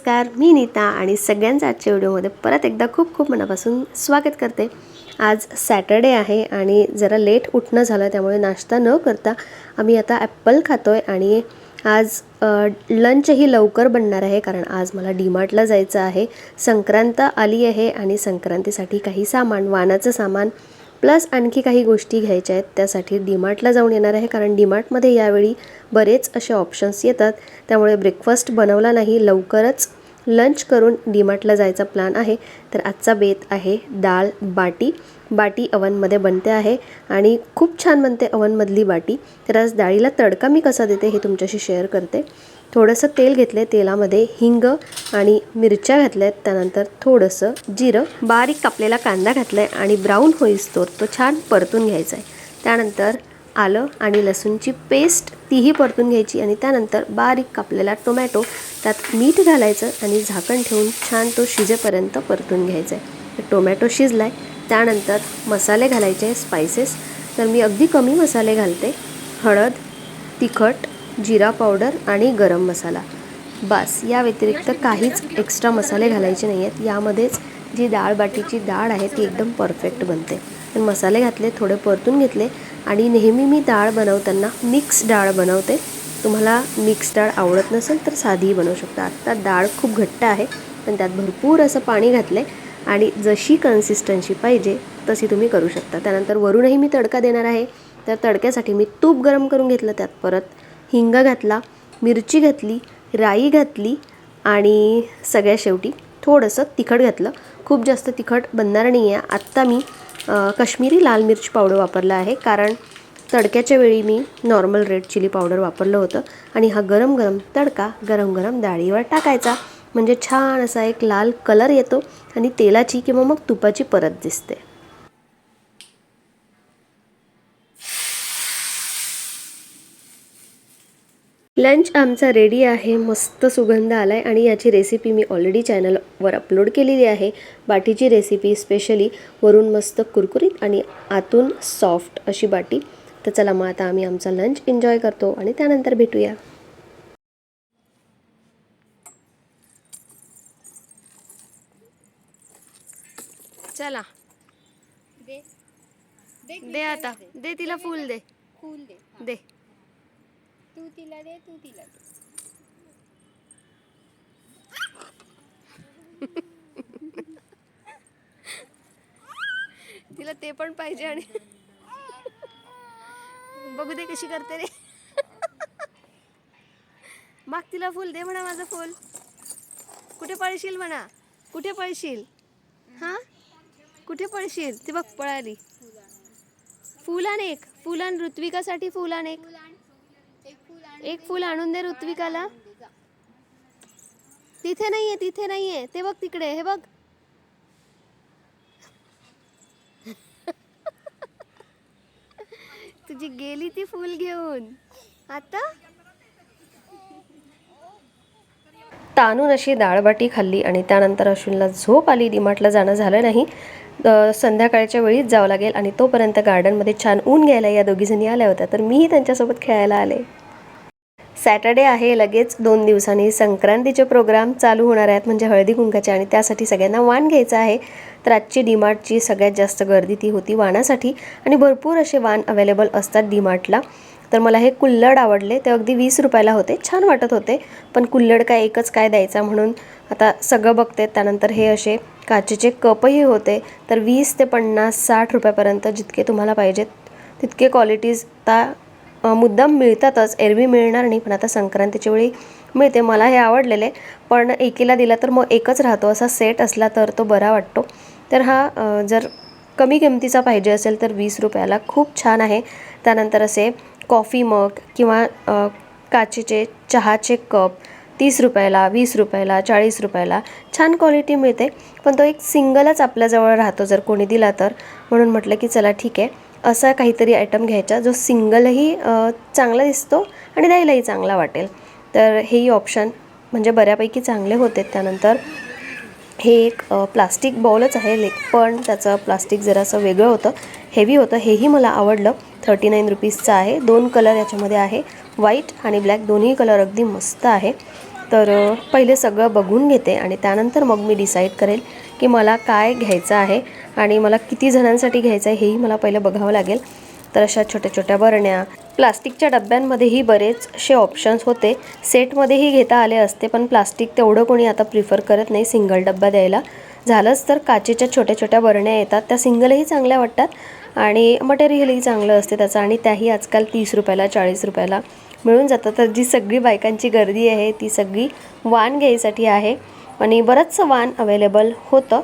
नमस्कार मी नीता आणि सगळ्यांचं आजच्या व्हिडिओमध्ये परत एकदा खूप खूप मनापासून स्वागत करते. आज सॅटर्डे आहे आणि जरा लेट उठणं झालं त्यामुळे नाश्ता न करता आम्ही आता ॲप्पल खातो आहे आणि आज लंचही लवकर बनणार आहे कारण आज मला डीमार्टला जायचं आहे. संक्रांत आली आहे आणि संक्रांतीसाठी काही सामान वानाचं सामान प्लस आणखी काही गोष्टी घ्यायच्या आहेत त्यासाठी डीमार्टला जाऊन येणार आहे कारण डीमार्टमध्ये यावेळी बरेच असे ऑप्शन्स येतात. त्यामुळे ब्रेकफास्ट बनवला नाही लवकरच लंच करून डीमार्टला जायचा प्लॅन आहे. तर आजचा बेत आहे डाळ बाटी. बाटी अवनमध्ये बनते आहे आणि खूप छान बनते अवनमधली बाटी. तर आज डाळीला तडका मी कसा देते हे तुमच्याशी शेअर करते. थोडंसं तेल घेतलं तेलामध्ये हिंग आणि मिरच्या घातल्या आहेत त्यानंतर थोडंसं जिरं. बारीक कापलेला कांदा घातला आहे आणि ब्राऊन होईस्तोर तो. छान परतून घ्यायचा आहे त्यानंतर आलं आणि लसूणची पेस्ट तीही परतून घ्यायची आणि त्यानंतर बारीक कापलेला टोमॅटो त्यात मीठ घालायचं आणि झाकण ठेवून छान तो शिजेपर्यंत परतून घ्यायचा आहे टोमॅटो शिजला आहे त्यानंतर मसाले घालायचे स्पायसेस तर मी अगदी कमी मसाले घालते. हळद तिखट जिरा पावडर आणि गरम मसाला. बस या व्यतिरिक्त काहीच एक्स्ट्रा मसाले घालायचे नाही आहेत यामध्येच जी डाळ बाटीची डाळ आहे ती एकदम परफेक्ट बनते. तर मसाले घातले थोडे परतून घेतले आणि नेहमी मी डाळ बनवताना मिक्स डाळ बनवते. तुम्हाला मिक्स डाळ आवडत नसेल तर साधीही बनवू शकता. आत्ता डाळ खूप घट्ट आहे पण त्यात भरपूर असं पाणी घातलं आहे आणि जशी कन्सिस्टन्सी पाहिजे तशी तुम्ही करू शकता. त्यानंतर वरूनही मी तडका देणार आहे. तर तडक्यासाठी मी तूप गरम करून घेतलं त्यात परत हिंग घातला मिरची घातली राई घातली आणि सगळ्या शेवटी थोडंसं तिखट घातलं. खूप जास्त तिखट बनणार नाही आहे आत्ता मी कश्मीरी लाल मिरची पावडर वापरला आहे. कारण तडक्याच्या वेळी मी नॉर्मल रेड चिली पावडर वापरलं होतं आणि हा गरम गरम तडका गरम गरम डाळीवर टाकायचा. म्हणजे छान असा एक लाल कलर येतो आणि तेलाची किंवा मग तुपाची परत दिसते. लंच आमचा रेडी आहे मस्त सुगंध आला आहे आणि याची रेसिपी मी ऑलरेडी चॅनलवर अपलोड केलेली आहे. बाटीची रेसिपी स्पेशली वरून मस्त कुरकुरीत आणि आतून सॉफ्ट अशी बाटी. तर चला मग आता आम्ही आमचा लंच एन्जॉय करतो आणि त्यानंतर भेटूया. चला. दे. दे दे आता. दे तिला फुल दे. फूल दे. दे. तू तिला दे तू तिला दे. तिला ते पण पाहिजे आणि बघू दे कशी करते रे. माग तिला फुल दे म्हणा माझं फुल. कुठे पळशील म्हणा? कुठे पळशील? हा? कुठे पळशील? ती बघ पळाली. फुल आण एक. फुल आण ऋत्विकासाठी फुल आण एक फूल फुल आणून दे ऋत्विकाला. तिथे नाहीये तिथे नाहीये. ते बघ तिकडे हे बघ. तुझी गेली ती फुल घेऊन. आता? तानून अशी डाळबाटी खाल्ली आणि त्यानंतर अश्विनला झोप आली. डिमार्टला जाणं झालं नाही. संध्याकाळच्या वेळीच जावं लागेल आणि तोपर्यंत गार्डनमध्ये छान ऊन घ्यायला या दोघीजणी आल्या होत्या. तर मीही त्यांच्यासोबत खेळायला आले. सॅटर्डे आहे लगेच दोन दिवसांनी संक्रांतीचे प्रोग्राम चालू होणार आहेत म्हणजे हळदी कुंकाचे. आणि त्यासाठी सगळ्यांना वाण घ्यायचं आहे. तर आजची डीमार्टची सगळ्यात जास्त गर्दी ती होती वाणासाठी. आणि भरपूर असे वाण अवेलेबल असतात डीमार्टला. तर मला हे कुल्लड आवडले. ते अगदी वीस रुपयाला होते. छान वाटत होते. पण कुल्लड काय एकच काय द्यायचा म्हणून आता सगळं बघते. त्यानंतर हे असे काचेचे कपही होते. तर वीस ते पन्नास साठ रुपयापर्यंत जितके तुम्हाला पाहिजेत तितके क्वालिटीज आता मुद्दाम मिळतातच. एरवी मिळणार नाही पण आता संक्रांतीच्या वेळी मिळते. मला हे आवडलेले पण एकीला दिला तर मग एकच राहतो. असा सेट असला तर तो बरा वाटतो. तर हा जर कमी किमतीचा पाहिजे असेल तर वीस रुपयाला खूप छान आहे. त्यानंतर असे कॉफी मग किंवा काचेचे चहाचे कप तीस रुपयाला वीस रुपयाला चाळीस रुपयाला छान क्वालिटी मिळते. पण तो एक सिंगलच आपल्याजवळ राहतो जर कोणी दिला तर. म्हणून म्हटलं की चला ठीक आहे. असा काहीतरी आयटम घ्यायचा जो सिंगलही चांगला दिसतो आणि द्यायलाही चांगला वाटेल. तर हेही ऑप्शन म्हणजे बऱ्यापैकी चांगले होते. त्यानंतर हे एक प्लास्टिक बॉलच आहे. लेक पण त्याचं प्लास्टिक जरासं वेगळं होतं. हेवी होतं. हेही मला आवडलं. थर्टी नाईन रुपीजचं आहे. दोन कलर याच्यामध्ये आहे. व्हाईट आणि ब्लॅक दोन्ही कलर अगदी मस्त आहे. तर पहिले सगळं बघून घेते आणि त्यानंतर मग मी डिसाईड करेल की मला काय घ्यायचं आहे आणि मला किती जणांसाठी घ्यायचं आहे हेही मला पहिलं बघावं लागेल. तर अशा छोट्या छोट्या बरण्या प्लास्टिकच्या डब्यांमध्येही बरेचसे ऑप्शन्स होते. सेटमध्येही घेता आले असते पण प्लास्टिक तेवढं कोणी आता प्रिफर करत नाही सिंगल डब्बा द्यायला. झालंच तर काचेच्या छोट्या छोट्या बरण्या येतात त्या सिंगलही चांगल्या वाटतात आणि मटेरियलही चांगलं असते त्याचं आणि त्याही आजकाल तीस रुपयाला चाळीस रुपयाला मिळून जातं तर जी सगळी बायकांची गर्दी आहे ती सगळी वाण घ्यायसाठी आहे. आणि बरंचसं वाण अवेलेबल होतं.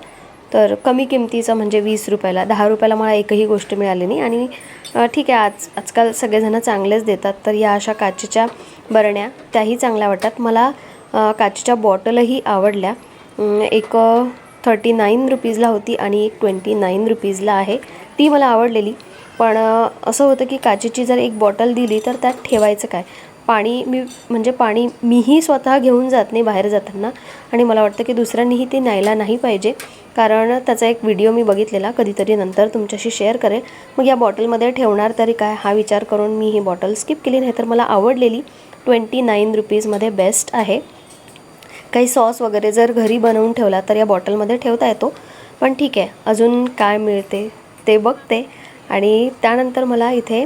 तर कमी किमतीचं म्हणजे वीस रुपयाला दहा रुपयाला मला एकही गोष्ट मिळाली नाही. आणि ठीक आहे आज आजकाल सगळेजणं चांगलेच देतात. तर या अशा काचेच्या बरण्या त्याही चांगल्या वाटतात. मला काचेच्या बॉटलही आवडल्या. एक थर्टी नाईन रुपीजला होती आणि एक ट्वेंटी नाईन रुपीजला आहे. ती मला आवडलेली. पण असं होतं की काचेची जर एक बॉटल दिली तर त्यात ठेवायचं काय? पाणी मी म्हणजे पाणी मीही स्वतः घेऊन जात नाही बाहेर जाताना. आणि मला वाटतं की दुसऱ्यांनीही ते न्यायला नाही पाहिजे. कारण त्याचा एक व्हिडिओ मी बघितलेला कधीतरी नंतर तुमच्याशी शेअर करेल मग या बॉटलमध्ये ठेवणार तरी काय? हा विचार करून मी ही बॉटल स्किप केली नाही तर मला आवडलेली ट्वेंटी नाईन रुपीजमध्ये बेस्ट आहे. काही सॉस वगैरे जर घरी बनवून ठेवला तर या बॉटलमध्ये ठेवता येतो. पण ठीक आहे अजून काय मिळते ते बघते. आणि त्यानंतर मला इथे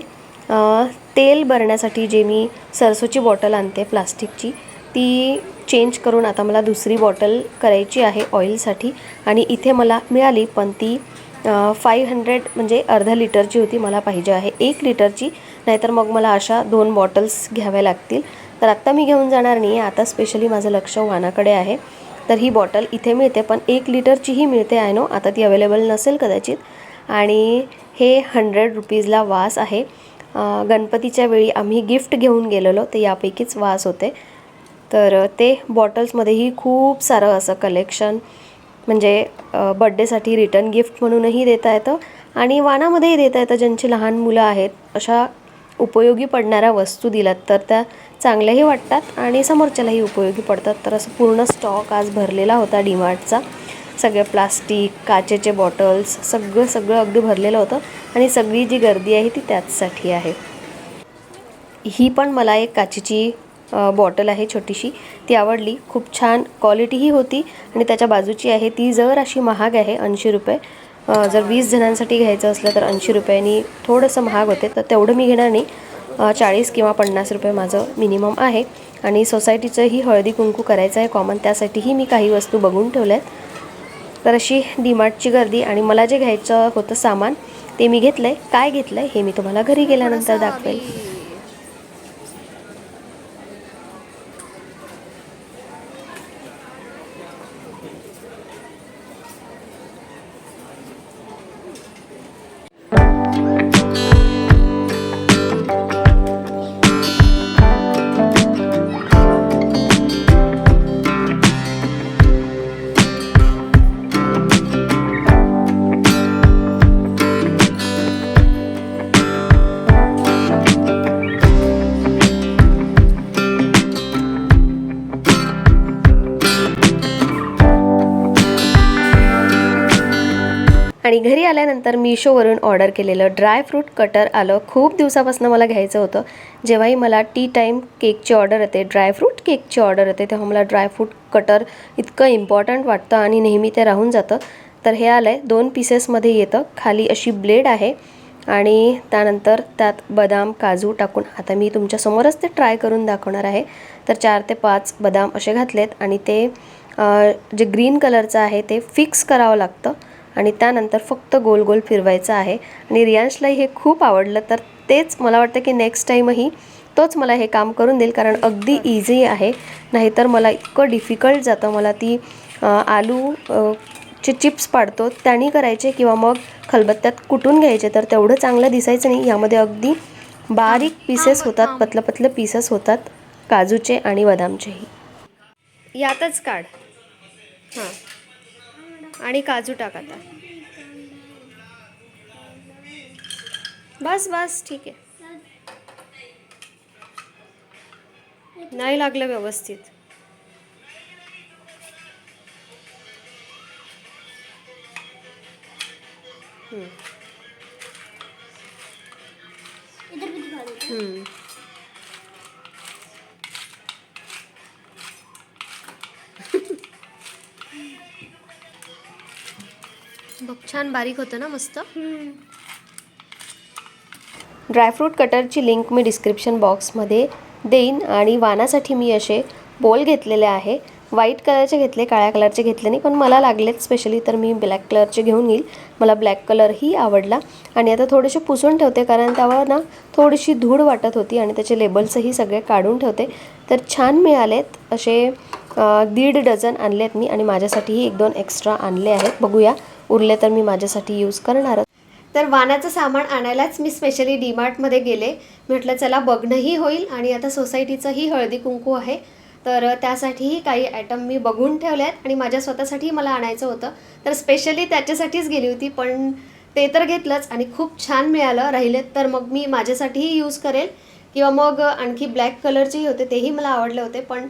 तेल भरण्यासाठी जे मी सरसोची बॉटल आणते प्लास्टिकची ती चेंज करून आता मला दुसरी बॉटल करायची आहे ऑइलसाठी. आणि इथे मला मिळाली पण ती फाईव्ह हंड्रेड म्हणजे अर्धा लिटरची होती मला पाहिजे आहे एक लिटरची. नाहीतर मग मला अशा दोन बॉटल्स घ्याव्या लागतील. तर आत्ता मी घेऊन जाणार नाही आहे आता स्पेशली माझं लक्ष वानाकडे आहे. तर ही बॉटल इथे मिळते पण एक लिटरचीही मिळते आय नो आता ती अवेलेबल नसेल कदाचित. आणि हे हंड्रेड रुपीजला वास आहे. गणपतीच्या वेळी आम्ही गिफ्ट घेऊन गेलेलो तर यापैकीच वास होते. तर ते बॉटल्समध्येही खूप सारं असं कलेक्शन म्हणजे बड्डेसाठी रिटर्न गिफ्ट म्हणूनही देता येतं आणि वानामध्येही देता येतं. ज्यांची लहान मुलं आहेत अशा उपयोगी पडणाऱ्या वस्तू दिल्यात तर त्या चांगल्याही वाटतात आणि समोरच्यालाही उपयोगी पडतात. तर असं पूर्ण स्टॉक आज भरलेला होता डीमार्टचा सगळं प्लास्टिक काचेचे बॉटल्स सगळं सगळं अगदी भरलेलं होतं. आणि सगळी जी गर्दी आहे ती त्याचसाठी आहे. ही पण मला एक काचेची बॉटल आहे छोटीशी. ती आवडली. खूप छान क्वालिटीही होती. आणि त्याच्या बाजूची आहे ती जर अशी महाग आहे ऐंशी रुपये जर वीस जणांसाठी घ्यायचं असलं तर ऐंशी रुपयांनी थोडंसं महाग होते. तर तेवढं मी घेणार नाही. चाळीस किंवा पन्नास रुपये माझं मिनिमम आहे. आणि सोसायटीचंही हळदी कुंकू करायचं आहे कॉमन त्यासाठीही मी काही वस्तू बघून ठेवल्या आहेत तर अशी डीमार्टची गर्दी आणि मला जे घ्यायचं होतं सामान ते मी घेतलं आहे काय घेतलं आहे हे मी तुम्हाला घरी गेल्यानंतर दाखवेल. घरी आल्यानंतर मिशोवरून ऑर्डर केलेलं ड्रायफ्रूट कटर आलं. खूप दिवसापासून मला घ्यायचं होतं. जेव्हाही मला टी टाईम केकची ऑर्डर येते ड्रायफ्रूट केकची ऑर्डर येते तेव्हा मला ड्रायफ्रूट कटर इतकं इम्पॉर्टंट वाटतं आणि नेहमी ते राहून जातं. तर हे आलं आहे दोन पीसेसमध्ये येतं. खाली अशी ब्लेड आहे आणि त्यानंतर त्यात बदाम काजू टाकून आता मी तुमच्यासमोरच ते ट्राय करून दाखवणार आहे. तर चार ते पाच बदाम असे घातलेत आणि ते जे ग्रीन कलरचं आहे ते फिक्स करावं लागतं. आणि त्यानंतर फक्त गोल गोल फिरवायचं आहे. आणि रियांशलाही हे खूप आवडलं तर तेच मला वाटतं की नेक्स्ट टाईमही तोच मला हे काम करून देईल कारण अगदी इझी आहे. नाहीतर मला इतकं डिफिकल्ट जातं मला ती आलू चे चिप्स पाडतो त्यांनी करायचे किंवा मग खलबत्त्यात कुटून घ्यायचे तर तेवढं चांगलं दिसायचं नाही. यामध्ये अगदी बारीक पीसेस होतात पतलं पतलं पीसेस होतात काजूचे आणि बदामचेही. यातच काढ. हां. आणि काजू टाक आता बस बस ठीक आहे. नाही लागलं व्यवस्थित. हम्म. छान बारीक होतं ना मस्त. ड्रायफ्रूट कटरची लिंक मी डिस्क्रिप्शन बॉक्समध्ये देईन आणि वानासाठी मी असे बोल घेतलेले आहे. व्हाईट कलरचे घेतले काळ्या कलरचे घेतले नाही पण मला लागलेत स्पेशली तर मी ब्लॅक कलरचे घेऊन येईल. मला ब्लॅक कलरही आवडला. आणि आता थोडेसे पुसून ठेवते कारण त्यावर ना थोडीशी धूळ वाटत होती आणि त्याचे लेबल्सही सगळे काढून ठेवते. तर छान मिळालेत असे दीड डझन आणलेत मी आणि माझ्यासाठीही एक दोन एक्स्ट्रा आणले आहेत. बघूया. उरले तर मी माझ्यासाठी यूज करणारच तर वानाचं सामान आणायलाच मी स्पेशली डीमार्टमध्ये गेले. म्हटलं चला बघणंही होईल आणि आता सोसायटीचंही हळदी कुंकू आहे. तर त्यासाठीही काही आयटम मी बघून ठेवले आहेत आणि माझ्या स्वतःसाठी मला आणायचं होतं. तर स्पेशली त्याच्यासाठीच गेली होती पण ते तर घेतलंच आणि खूप छान मिळालं. राहिलेत तर मग मी माझ्यासाठीही यूज करेल. किंवा मग आणखी ब्लॅक कलरचेही होते तेही मला आवडले होते. पण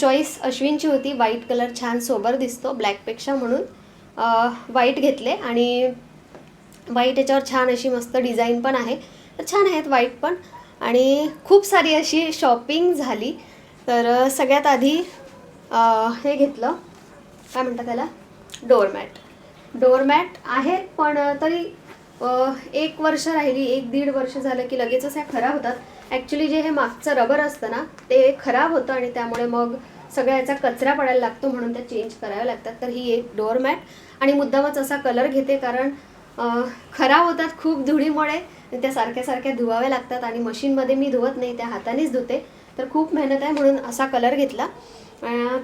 चॉईस अश्विनची होती. व्हाईट कलर छान सोबर दिसतो ब्लॅकपेक्षा म्हणून. व्हाईट घेतले आणि व्हाईट याच्यावर छान अशी मस्त डिझाईन पण आहे. तर छान आहेत व्हाईट पण. आणि खूप सारी अशी शॉपिंग झाली. तर सगळ्यात आधी हे घेतलं. काय म्हणतात त्याला? डोरमॅट डोरमॅट आहेत पण तरी एक वर्ष राहिली एक दीड वर्ष झालं की लगेचच ह्या खराब होतात. ॲक्च्युली जे हे मागचं रबर असतं ना ते खराब होतं आणि त्यामुळे मग सगळ्या याचा कचरा पडायला लागतो म्हणून त्या चेंज कराव्या लागतात. तर ही एक डोअरमॅट आणि मुद्दामच असा कलर घेते कारण खराब होतात खूप धुळीमुळे. त्या सारख्या सारख्या धुवाव्या लागतात आणि मशीनमध्ये मी धुवत नाही त्या हातानेच धुते. तर खूप मेहनत आहे म्हणून असा कलर घेतला.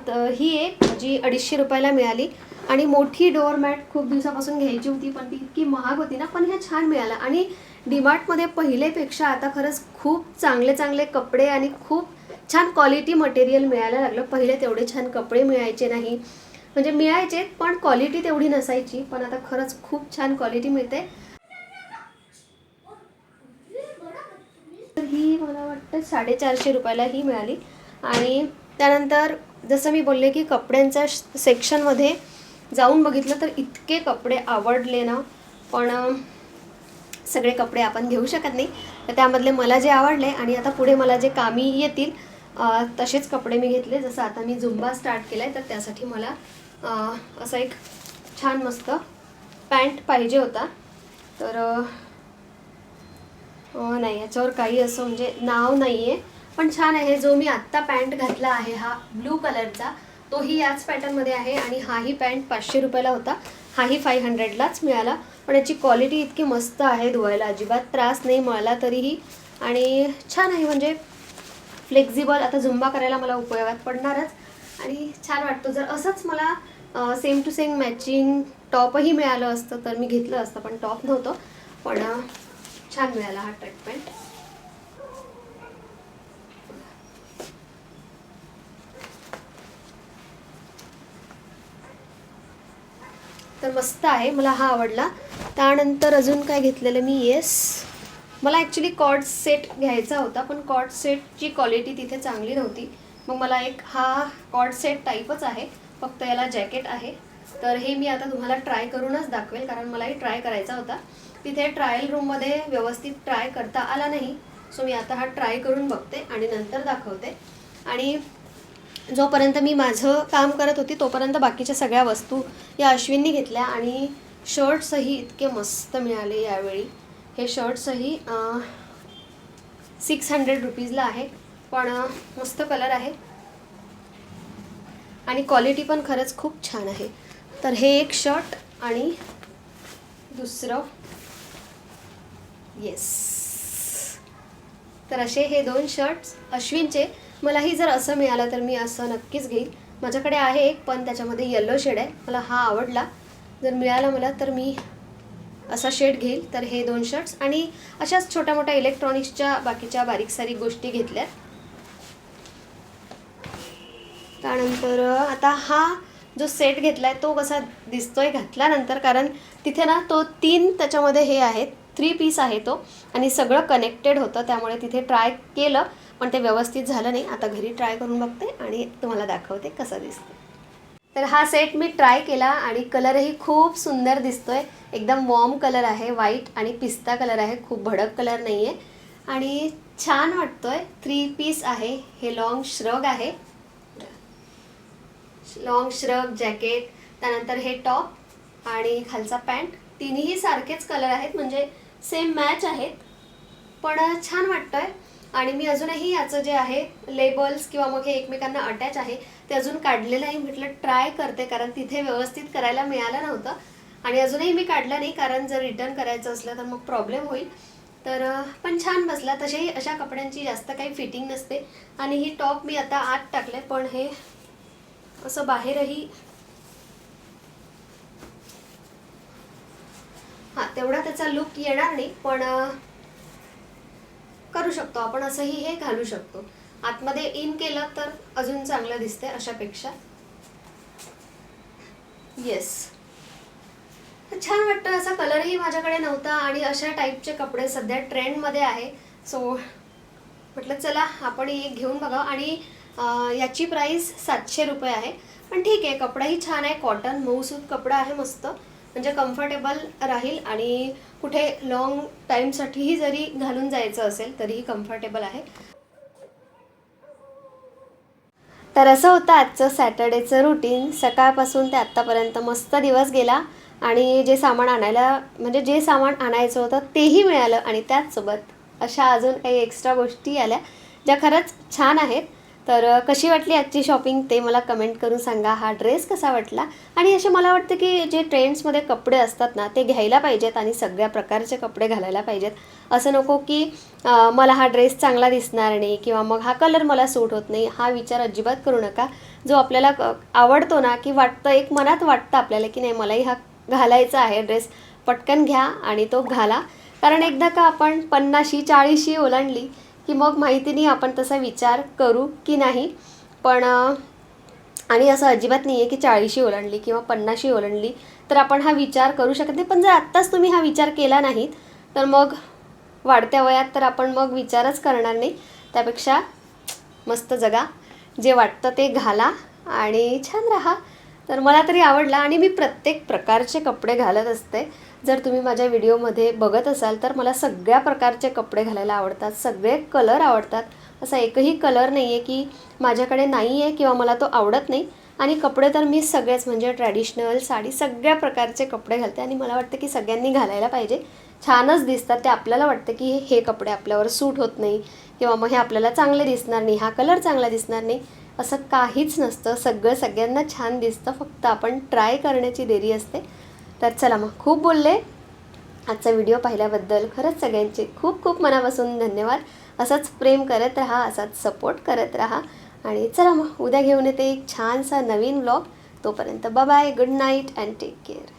तर ही एक जी अडीचशे रुपयाला मिळाली. आणि मोठी डोअरमॅट खूप दिवसापासून घ्यायची होती पण ती इतकी महाग होती ना पण ह्या छान मिळाल्या आणि डीमार्टमध्ये पहिलेपेक्षा आता खरंच खूप चांगले चांगले कपडे आणि खूप छान क्वालिटी मटेरियल मिळायला लागलं. पहिले तेवढे छान कपडे मिळायचे नाही. म्हणजे मिळायचे पण क्वालिटी तेवढी नसायची. पण आता खरंच खूप छान क्वालिटी मिळते. तर ही मला वाटतं साडेचारशे रुपयाला ही मिळाली. आणि त्यानंतर जसं मी बोलले की कपड्यांच्या सेक्शनमध्ये जाऊन बघितलं तर इतके कपडे आवडले ना. पण सगळे कपडे आपण घेऊ शकत नाही. तर त्यामधले मला जे आवडले आणि आता पुढे मला जे कामी येतील तसेच कपडे मी घेतले. जसं आता मी झुंबा स्टार्ट केला आहे तर त्यासाठी मला असा एक छान मस्त पॅन्ट पाहिजे होता. तर नाही याच्यावर काही असं म्हणजे नाव नाही आहे पण छान आहे. जो मी आत्ता पॅन्ट घातला आहे हा ब्लू कलरचा तोही याच पॅटर्नमध्ये आहे आणि हाही पॅन्ट पाचशे रुपयाला होता. हाही फाय हंड्रेडलाच मिळाला. पण याची क्वालिटी इतकी मस्त आहे धुवायला. अजिबात त्रास नाही मिळाला तरीही. आणि छान आहे म्हणजे फ्लेक्झिबल आता झुंबा करायला मला उपयोगात पडणारच. आणि छान वाटतो. जर असंच मला सेम टू सेम मॅचिंग टॉपही मिळालं असतं तर मी घेतलं असतं पण टॉप नव्हतं. पण छान मिळाला हा ट्रीटमेंट तर मस्त आहे मला हा आवडला. त्यानंतर अजून काय घेतलेलं मी? येस मला ॲक्च्युली कॉर्ड सेट घ्यायचा होता पण कॉर्ड सेटची क्वालिटी तिथे चांगली नव्हती. मग मला एक हा कॉर्ड सेट टाईपच आहे. फक्त याला जॅकेट आहे. तर हे मी आता तुम्हाला ट्राय करूनच दाखवेल कारण मलाही ट्राय करायचा होता. तिथे ट्रायल रूममध्ये व्यवस्थित ट्राय करता आला नाही. सो मी आता हा ट्राय करून बघते आणि नंतर दाखवते. आणि जोपर्यंत मी माझं काम करत होती तोपर्यंत बाकीच्या सगळ्या वस्तू या अश्विननी घेतल्या आणि शर्ट्सही इतके मस्त मिळाले यावेळी. हे शर्ट्सही सिक्स हंड्रेड रुपीजला आहे. पण मस्त कलर आहे. आणि क्वालिटी पण खरंच खूप छान आहे. तर हे एक शर्ट आणि दुसरं येस तर असे हे दोन शर्ट्स अश्विनचे. मलाही जर असं मिळालं तर मी असं नक्कीच घेईल. माझ्याकडे आहे एक पण त्याच्यामध्ये येल्लो शेड आहे. मला हा आवडला. जर मिळाला मला तर मी असा शेड घेईल. तर हे दोन शर्ट्स आणि अशाच छोट्या मोठ्या इलेक्ट्रॉनिक्सच्या बाकीच्या बारीक सारीक गोष्टी घेतल्यात त्यानंतर आता हा जो सेट घेतला आहे तो कसा दिसतोय घातल्यानंतर कारण तिथे ना तो तीन त्याच्यामध्ये हे आहेत थ्री पीस आहे तो आणि सगळं कनेक्टेड होतं त्यामुळे तिथे ट्राय केलं पण ते व्यवस्थित झालं नाही. आता घरी ट्राय करून बघते आणि तुम्हाला दाखवते कसं दिसतं तर हा सेट मी ट्राय केला आणि कलरही खूप सुंदर दिसतोय. एकदम वॉर्म कलर आहे व्हाईट आणि पिस्ता कलर आहे खूप भडक कलर नाही आहे आणि छान वाटतोय. थ्री पीस आहे हे लॉंग श्रग आहे. लॉंग श्रग जॅकेट त्यानंतर हे टॉप आणि खालचा पॅन्ट. तिन्ही सारखेच कलर आहेत म्हणजे सेम मॅच आहेत पण छान वाटतंय. आणि मी अजूनही याचं जे आहे लेबल्स किंवा मग हे एकमेकांना अटॅच आहे ते अजून काढलेलं आहे म्हटलं ट्राय करते कारण तिथे व्यवस्थित करायला मिळालं नव्हतं. आणि अजूनही मी काढलं नाही कारण जर रिटर्न करायचं असलं तर मग प्रॉब्लेम होईल. तर पण छान बसला. तसेही अशा कपड्यांची जास्त काही फिटिंग नसते. आणि ही टॉप मी आता आत टाकले पण हे असं बाहेरही. हा तेवढा त्याचा लुक येणार नाही पण करू शकतो आपण असंही हे घालू शकतो. आतमध्ये इन केलं तर अजून चांगलं दिसतंय अशापेक्षा. येस छान वाटतं असा कलरही माझ्याकडे नव्हता आणि अशा टाईपचे कपडे सध्या ट्रेंडमध्ये आहे. सो म्हटलं चला आपण एक घेऊन बघा आणि याची प्राईस सातशे रुपये आहे. पण ठीक आहे कपडाही छान आहे. कॉटन मऊसूत कपडा आहे मस्त. म्हणजे कम्फर्टेबल राहील आणि कुठे लॉंग टाईमसाठीही जरी घालून जायचं असेल तरीही कम्फर्टेबल आहे. तर असं होतं आजचं सॅटर्डेचं रुटीन सकाळपासून ते आत्तापर्यंत मस्त दिवस गेला. आणि जे सामान आणायला म्हणजे जे सामान आणायचं होतं तेही मिळालं आणि त्याचसोबत अशा अजून काही एक्स्ट्रा गोष्टी आल्या ज्या खरंच छान आहेत. तर कशी वाटली आजची शॉपिंग ते मला कमेंट करून सांगा. हा ड्रेस कसा वाटला? आणि असे मला वाटतं की जे ट्रेंड्समध्ये कपडे असतात ना ते घ्यायला पाहिजेत आणि सगळ्या प्रकारचे कपडे घालायला पाहिजेत. असं नको की मला हा ड्रेस चांगला दिसणार नाही किंवा मग हा कलर मला सूट होत नाही. हा विचार अजिबात करू नका. जो आपल्याला आवडतो ना की वाटतं एक मनात वाटतं आपल्याला की नाही मलाही हा घालायचा आहे ड्रेस पटकन घ्या आणि तो घाला. कारण एकदा का आपण पन्नाशी चाळीशी ओलांडली की मग माहिती नाही आपण तसा विचार करू की नाही. पण आणि असं अजिबात नाही आहे की चाळीशी ओलांडली किंवा पन्नाशी ओलांडली तर आपण हा विचार करू शकत नाही. पण जर आत्ताच तुम्ही हा विचार केला नाहीत तर मग वाढत्या वयात तर आपण मग विचारच करणार नाही. त्यापेक्षा मस्त जगा जे वाटतं ते घाला आणि छान राहा. तर मला तरी आवडला आणि मी प्रत्येक प्रकारचे कपडे घालत असते. जर तुम्ही माझ्या व्हिडिओमध्ये बघत असाल तर मला सगळ्या प्रकारचे कपडे घालायला आवडतात सगळे कलर आवडतात. असा एकही कलर नाही आहे की माझ्याकडे नाही आहे किंवा मला तो आवडत नाही. आणि कपडे तर मी सगळेच म्हणजे ट्रॅडिशनल साडी सगळ्या प्रकारचे कपडे घालते आणि मला वाटतं की सगळ्यांनी घालायला पाहिजे. छानच दिसतात ते आपल्याला वाटतं की हे कपडे आपल्यावर सूट होत नाही किंवा मग हे आपल्याला चांगले दिसणार नाही हा कलर चांगला दिसणार नाही. असं काहीच नसतं. सगळं सगळ्यांना छान दिसतं. फक्त आपण ट्राय करण्याची देरी असते. तर चला मग खूप बोलले. आजचा व्हिडिओ पाहिल्याबद्दल खरंच सगळ्यांचे खूप खूप मनापासून धन्यवाद. असंच प्रेम करत राहा असाच सपोर्ट करत राहा. आणि चला मग उद्या घेऊन येते एक छानसा नवीन व्लॉग तोपर्यंत bye good night and take care